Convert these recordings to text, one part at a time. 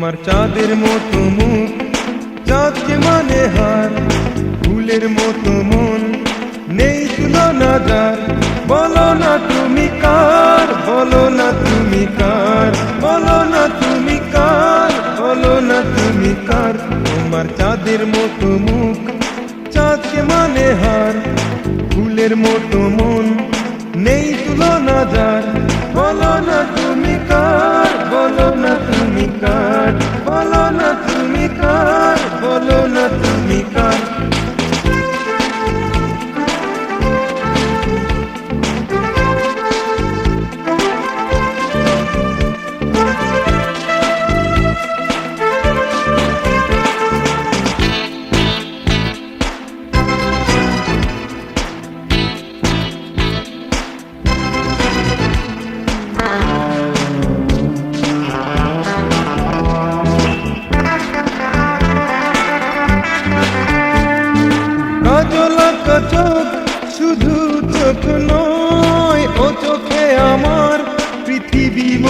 চাঁদের মতো মুখ চাঁদকে মানে হার, ফুলের মতো মন। নেই তুলনা যার বলো না তুমি কার, বলো না তুমি কার, বলো না তুমি কার, বলো না তুমি কার। তোমার চাঁদের মতো মুখ, চাঁদকে মানে হার।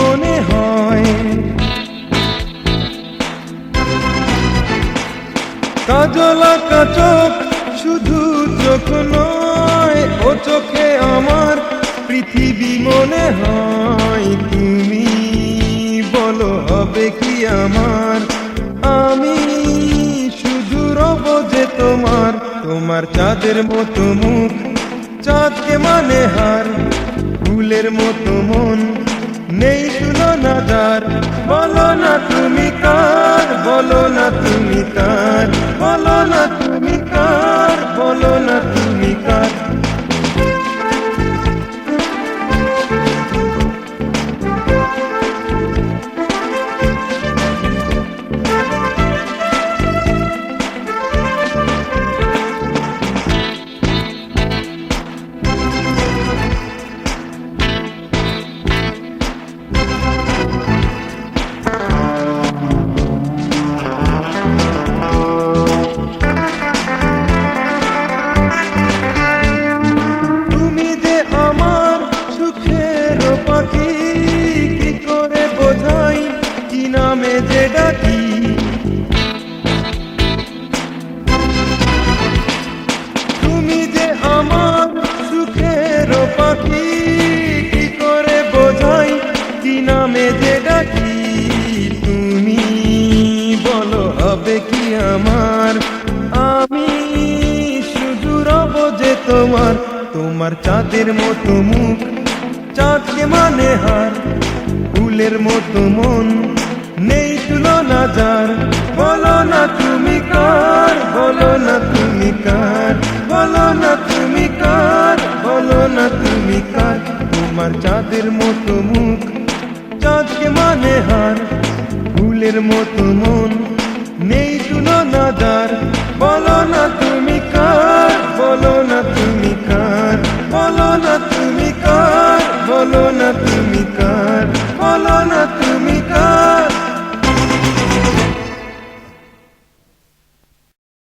মনে হয়। কাজল চোখ শুধু চোখ নয়, ও চোখে আমার পৃথিবী মনে হয়। তুমি বলো, হবে কি আমার? আমি শুধু রব যে তোমার তোমার চাঁদের মতো মুখ। চাঁদকে মানে হার, ফুলের মতো মন। নেই তুলনা তার বলো না তুমি কার বলো না তুমি কার বলো না আমার। আমি শুধু রব যে তোমার তোমার চাঁদের মতো মুখ, চাঁদকে মানে হার, ফুলের মতো মন। নেই তুলনা যার, বলো না তুমি কার, বলো না তুমি কার, বলো না তুমি কার, বলো না তুমি কার। তোমার চাঁদের মতো মুখ, চাঁদকে মানে হার, ফুলের মতো মন। নেই শুনো না দ্বার বলো না তুমি কার, বলো না তুমি কার, বলো না তুমি কার, বলো না তুমি কার, বলো না তুমি